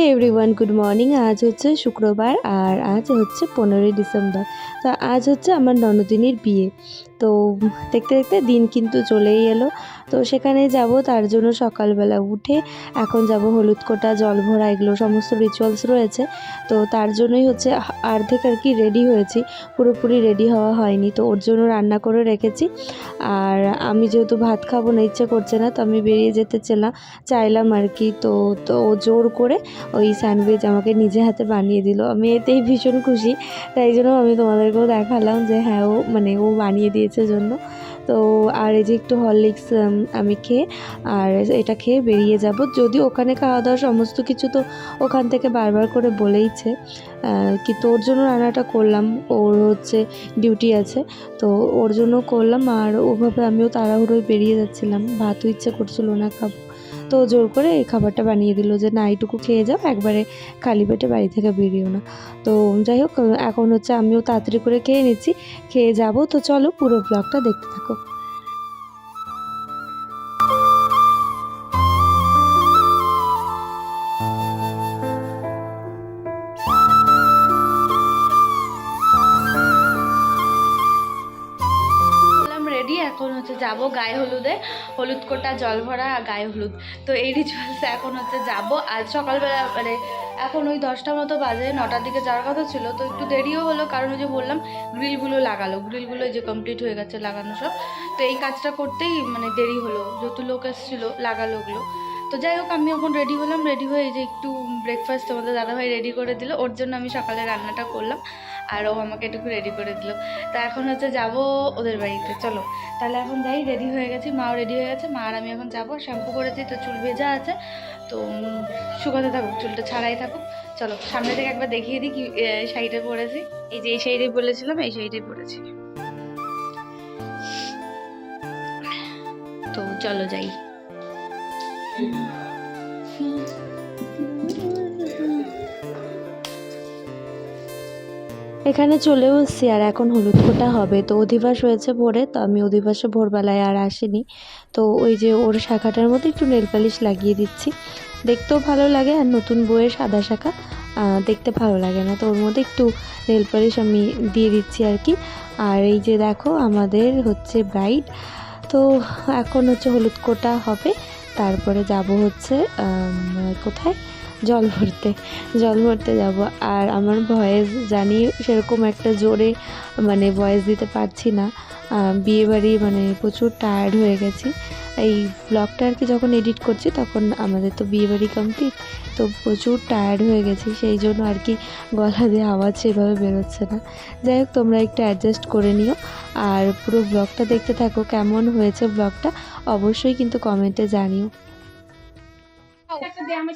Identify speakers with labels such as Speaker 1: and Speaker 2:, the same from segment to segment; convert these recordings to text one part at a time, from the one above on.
Speaker 1: হে everyone good morning আজ হচ্ছে শুক্রবার আর আজ হচ্ছে পনেরোই ডিসেম্বর। তো আজ হচ্ছে আমার ননদিনীর বিয়ে। তো দেখতে দেখতে দিন কিন্তু চলেই এলো। তো সেখানে যাব, তার জন্য সকালবেলা উঠে এখন যাব হলুদ কোটা, জল ভরা, এগুলো সমস্ত রিচুয়ালস রয়েছে। তো তার জন্যই হচ্ছে অর্ধেক আর কি রেডি হয়েছি। পুরোপুরি রেডি হওয়া হয়নি, তো ওর জন্য রান্না করে রেখেছি। আর আমি যেহেতু ভাত খাব না, ইচ্ছে করছে না, তো আমি বেরিয়ে যেতে চেলাম চাইলাম আর কি। তো তো ও জোর করে ওই স্যান্ডউইচ আমাকে নিজে হাতে বানিয়ে দিল। আমি এতেই ভীষণ খুশি। তাই জন্য আমি তোমাদেরকেও দেখালাম যে হ্যাঁ ও মানে ও বানিয়ে দিয়েছে। জন্য। তো আর এই যে একটু হরলিক্স আমি খেয়ে, আর এটা খেয়ে বেরিয়ে যাব। যদি ওখানে খাওয়া দাওয়া সমস্ত কিছু তো ওখান থেকে বারবার করে বলেইছে কি তোর জন্য রান্নাটা করলাম, ওর হচ্ছে ডিউটি আছে, তো ওর জন্য করলাম, আর ওভাবে আমিও তাড়াহুড়োয় বেরিয়ে যাচ্ছিলাম। ভাতও ইচ্ছে করছিল না খাব। তো জোর করে এই খাবারটা বানিয়ে দিল যে, না, এইটুকু খেয়ে যাও, একবারে খালি পেটে বাড়ি থেকে বেরিয়েও না। তো যাই হোক, এখন হচ্ছে আমিও তাড়াতাড়ি করে খেয়ে নিচ্ছি, খেয়ে যাব। তো চলো পুরো ব্লগটা দেখতে থাকো।
Speaker 2: এখন হচ্ছে যাব গায়ে হলুদে। হলুদ কোটা, জল ভরা গায়ে হলুদ। তো এই রিচুয়ালসে এখন হচ্ছে যাব। আজ সকালবেলা মানে এখন ওই দশটা মতো বাজে, নটার দিকে যাওয়ার কথা ছিল। তো একটু দেরিও হলো, কারণ ওই যে বললাম গ্রিলগুলো লাগালো। গ্রিলগুলো যে কমপ্লিট হয়ে গেছে লাগানো সব। তো এই কাজটা করতেই মানে দেরি হলো। যত লোক এসেছিল, লাগালো ওগুলো। তো যাই হোক, আমি এখন রেডি হলাম। রেডি হয়ে যে একটু ব্রেকফাস্ট তোমাদের দাদাভাই রেডি করে দিল। ওর জন্য আমি সকালে রান্নাটা করলাম। আর ও আমাকে একটু রেডি করে দিল। তা এখন হচ্ছে যাব ওদের বাড়িতে, চলো। তাহলে এখন যাই রেডি হয়ে গেছি, মাও রেডি হয়ে গেছে, মা আর আমি এখন যাব শ্যাম্পু করেছি, তো চুল ভেজা আছে, তো শুকাতে থাকুক, চুলটা ছাড়াই থাকুক। চলো, সামনে থেকে একবার দেখিয়ে দিই কি শাড়িটা পরেছি। এই যে এই শাড়িটাই বলেছিলাম, এই শাড়িটাই পরেছি। তো চলো যাই।
Speaker 1: এখানে চলেও এসেছি আর এখন হলুদ ফোঁটা হবে। তো অধিবাস হয়েছে ভোরে, তো আমি অধিবাসে ভোরবেলায় আর আসিনি। তো ওই যে ওর শাখাটার মধ্যে একটু নেল পালিশ লাগিয়ে দিচ্ছি। দেখতেও ভালো লাগে আর নতুন বইয়ের সাদা শাখা দেখতে ভালো লাগে না। তো ওর মধ্যে একটু নেল পালিশ আমি দিয়ে দিচ্ছি আর কি। আর এই যে দেখো, আমাদের হচ্ছে ব্রাইড। তো এখন হচ্ছে হলুদ কোটা হবে। তারপরে যাব হচ্ছে কোথায়? জল ভরতে জল ভরতে যাব। আর আমার ভয়েস জানি সেরকম একটা জোরে মানে ভয়েস দিতে পারছি না। বিয়েবাড়ি মানে প্রচুর টায়ার্ড হয়ে গেছি। এই ব্লগটা আর কি যখন এডিট করছি তখন আমাদের তো বিয়েবাড়ি কমপ্লিট তো প্রচুর টায়ার্ড হয়ে গেছি। সেই জন্য আর কি গলা দিয়ে আওয়াজ সেভাবে বেরোচ্ছে না। যাই হোক, তোমরা একটু অ্যাডজাস্ট করে নিও। আর পুরো ব্লগটা দেখতে থাকো, কেমন হয়েছে ব্লগটা অবশ্যই কিন্তু কমেন্টে জানিও।
Speaker 3: একটা দে আমার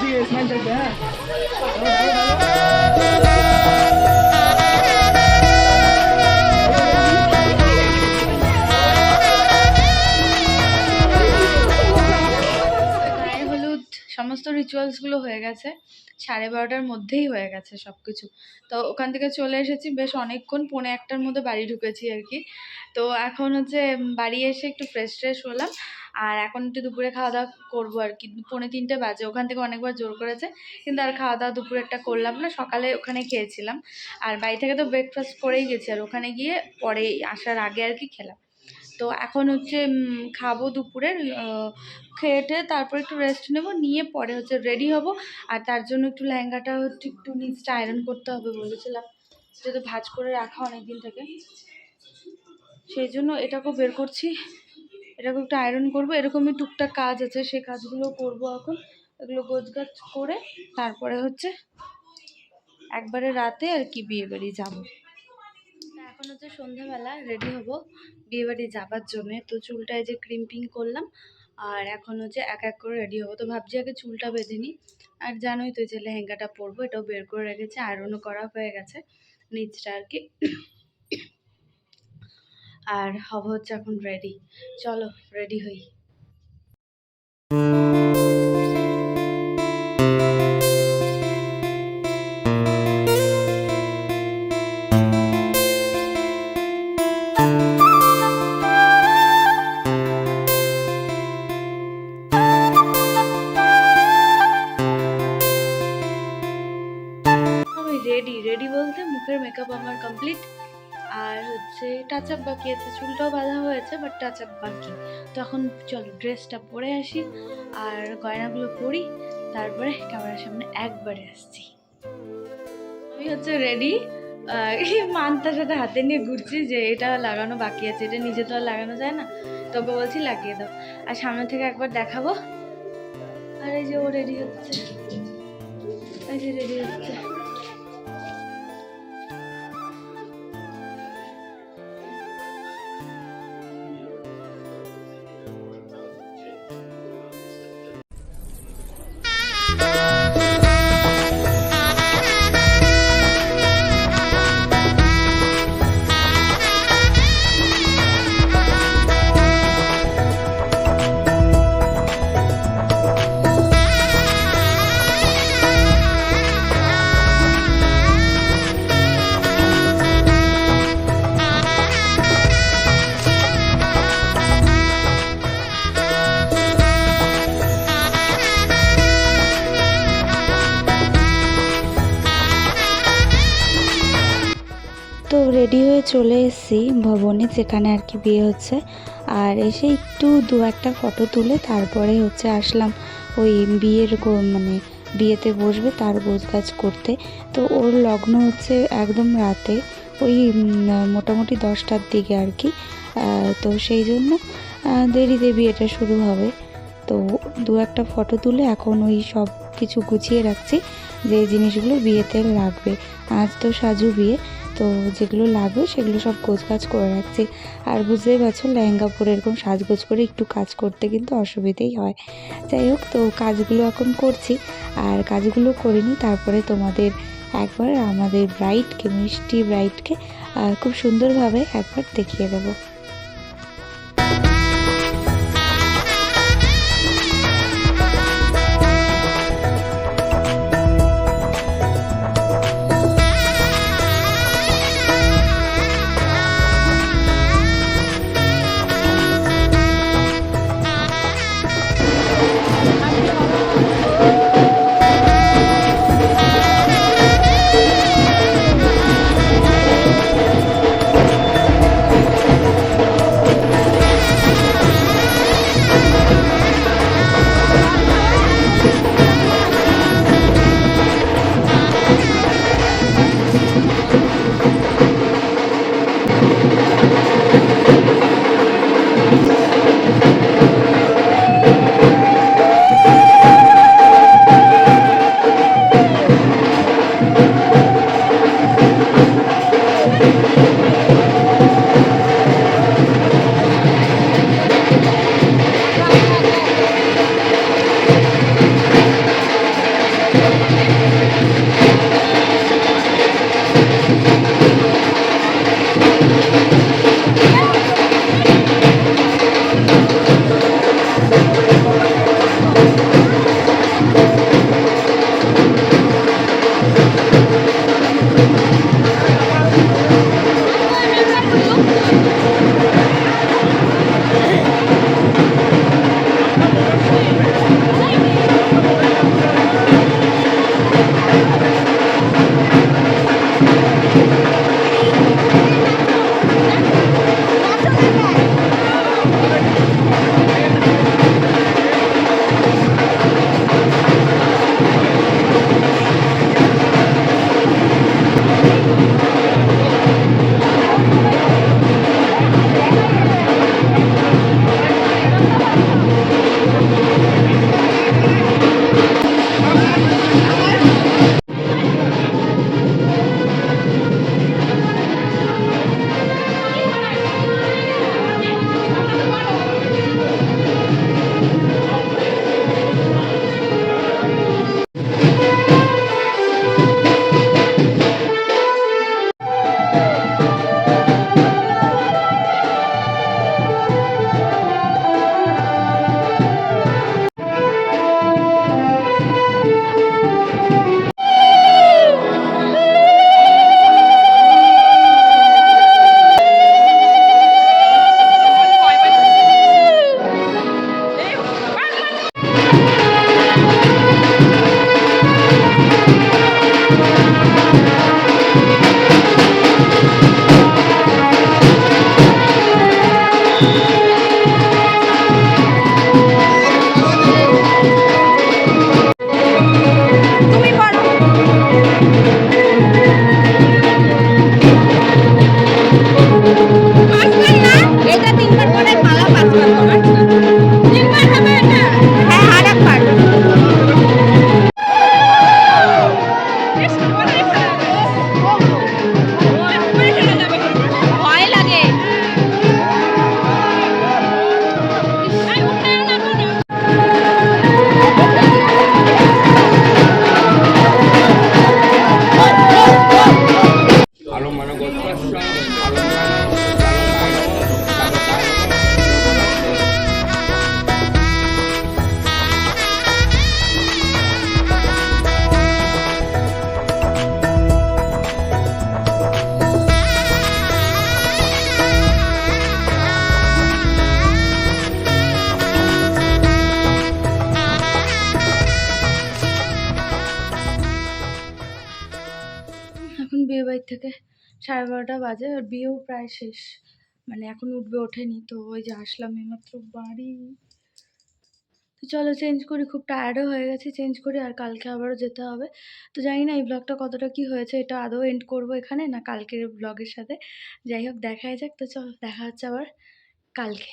Speaker 2: এদিকে স্মাইল সমস্ত রিচুয়ালসগুলো হয়ে গেছে। সাড়ে বারোটার মধ্যেই হয়ে গেছে সব কিছু তো ওখান থেকে চলে এসেছি, বেশ অনেকক্ষণ পৌনে একটার মধ্যে বাড়ি ঢুকেছি আর কি। তো এখন হচ্ছে বাড়ি এসে একটু ফ্রেশ ট্রেশ হলাম। আর এখন একটু দুপুরে খাওয়া দাওয়া করব আর কি। পৌনে তিনটে বাজে, ওখান থেকে অনেকবার জোর করেছে, কিন্তু আর খাওয়া দাওয়া দুপুরে একটা করলাম না, সকালে ওখানে খেয়েছিলাম। আর বাড়ি থেকে তো ব্রেকফাস্ট করেই গেছি, আর ওখানে গিয়ে পরে আসার আগে আর কি খেলাম। তো এখন হচ্ছে খাব দুপুরের খেয়ে টেয়ে তারপর একটু রেস্ট নেব, নিয়ে পরে হচ্ছে রেডি হব। আর তার জন্য একটু লেহেঙ্গাটা হচ্ছে একটু নিচটা আয়রন করতে হবে বলেছিলাম। যেহেতু ভাজ করে রাখা অনেক দিন থেকে। সেই জন্য এটাকেও বের করছি। এটাকে একটু আয়রন করব। এরকমই টুকটাক কাজ আছে সেই কাজগুলো করব এখন। এগুলো গোছগাছ করে তারপরে হচ্ছে একবারে রাতে আর কি বিয়ে বাড়ি যাব। এখন হচ্ছে সন্ধ্যাবেলা রেডি হব বিয়ে বাড়ি যাবার জন্যে। তো চুলটায় যে ক্রিম্পিং করলাম, আর এখন হচ্ছে এক এক করে রেডি হব। তো ভাবছি আগে চুলটা বেঁধে নিই। আর জানোই তো যে লেহেঙ্গাটা পরবো, এটাও বের করে রেখেছি। আয়রনও করা হয়ে গেছে, নিচটা আর কি। আর হব হচ্ছে এখন রেডি চলো রেডি হই। আপ বাকি আছে চুলটাও বাঁধা হয়েছে বাট টাচ আপ বাকি। তখন চলো ড্রেসটা পরে আসি আর গয়নাগুলো পরি, তারপরে ক্যামেরার সামনে একবারে আসছি। আমি হচ্ছে রেডি মানটার সাথে হাতে নিয়ে ঘুরছি যে এটা লাগানো বাকি আছে, এটা নিজে তো আর লাগানো যায় না। তোকে বলছি লাগিয়ে দাও। আর সামনে থেকে একবার দেখাবো। আর এই যে ও রেডি হচ্ছে। এই যে রেডি হচ্ছে।
Speaker 4: চলে এসেছি ভবনে, যেখানে আর কি বিয়ে হচ্ছে। আর এসে একটু দু একটা ফটো তুলে তারপরে হচ্ছে আসলাম ওই বিয়ের মানে বিয়েতে বসবে তার গোছগাছ করতে। তো ওর লগ্ন হচ্ছে একদম রাতে, ওই মোটামুটি দশটার দিকে আর কি। তো সেই জন্য দেরিতে বিয়েটা শুরু হবে। তো দু একটা ফটো তুলে এখন ওই সব কিছু গুছিয়ে রাখছি যে জিনিসগুলো বিয়েতে লাগবে। আজ তো সাজু বিয়ে। তো যেগুলো লাগবে সেগুলো সব গোছগাছ করে রাখছি। আর বুঝতেই পারছ, লেহেঙ্গা পরে এরকম সাজগোজ করে একটু কাজ করতে কিন্তু অসুবিধেই হয়। যাই হোক, তো কাজগুলো এখন করছি। আর কাজগুলো করে নিই, তারপরে তোমাদের একবার আমাদের ব্রাইটকে, মিষ্টি ব্রাইটকে খুব সুন্দরভাবে একবার দেখিয়ে দেবো।
Speaker 2: থেকে সাড়ে বারোটা বাজে, আর বিয়েও প্রায় শেষ। মানে এখন উঠবে ওঠেনি, তো ওই যে আসলাম এইমাত্র বাড়ি। তো চলো চেঞ্জ করি, খুব টায়ার্ডও হয়ে গেছি চেঞ্জ করি, আর কালকে আবারও যেতে হবে। তো জানি না এই ব্লগটা কতটা কি হয়েছে, এটা আদৌ এন্ড করব এখানে না কালকের ব্লগের সাথে? যাই হোক, দেখাই যাক, তো চল, দেখা হচ্ছে আবার কালকে।